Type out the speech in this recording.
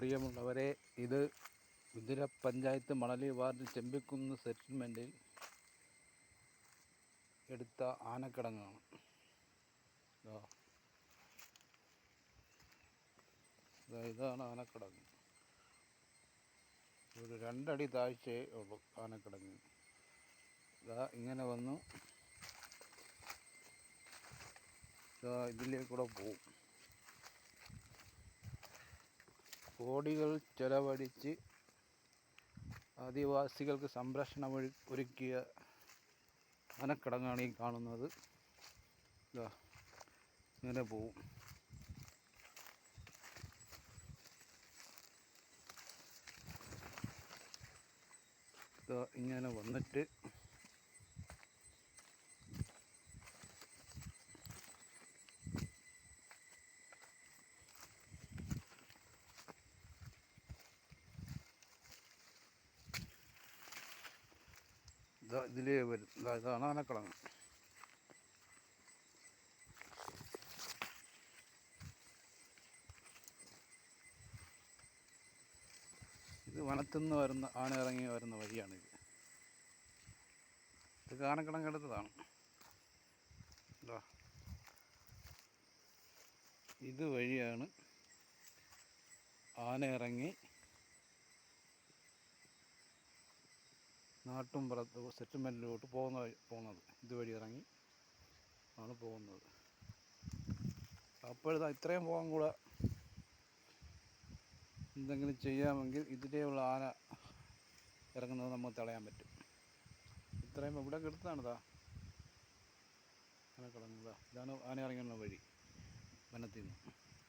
പ്രിയമുള്ളവരെ ഇത് ഉദിര പഞ്ചായത്ത് മണലി വാർഡ് ചെമ്പിക്കുന്ന് സെറ്റിൽമെന്റിൽ എടുത്ത ആനക്കിടങ്ങാണ്. ഇതാണ് ആനക്കിടങ്ങ്. ഒരു രണ്ടടി താഴ്ചയേ ഉള്ളൂ ആനക്കിടങ്ങ്. ഇതാ ഇങ്ങനെ വന്നു. ഇതാ ഇതിലേക്കൂടെ പോവും. കോടികൾ ചെലവഴിച്ച് ആദിവാസികൾക്ക് സംരക്ഷണം ഒരു- ഒരുക്കിയ ആനക്കിടങ്ങാണ് ഈ കാണുന്നത്. ഇങ്ങനെ പോവും. ഇങ്ങനെ വന്നിട്ട് ഇതിലേ വരും. ഇതാ ഇതാണ് ആനക്കിടങ്ങ് ഇത് വനത്തുനിന്ന് വരുന്ന ആന ഇറങ്ങി വരുന്ന വഴിയാണിത്. ഇത് ആനക്കിടങ്ങ് എടുത്തതാണ് ഇതാ ഇത് വഴിയാണ് ആന ഇറങ്ങി നാട്ടുംപുറത്ത് സെറ്റിൽമെന്റിലോട്ട് പോകുന്ന പോകുന്നത്. ഇതുവഴി ഇറങ്ങി ആണ് പോകുന്നത്. അപ്പോഴിതാ ഇത്രയും പോകാൻ കൂടെ എന്തെങ്കിലും ചെയ്യാമെങ്കിൽ ഇതിലെയുള്ള ആന ഇറങ്ങുന്നത് നമുക്ക് തടയാൻ പറ്റും. ഇത്രയും ഇവിടെ ഇതാ. ആന കിടങ്ങുക ഇതാണ് ആന ഇറങ്ങുന്ന വഴി. വനത്തിൽ നിന്ന്.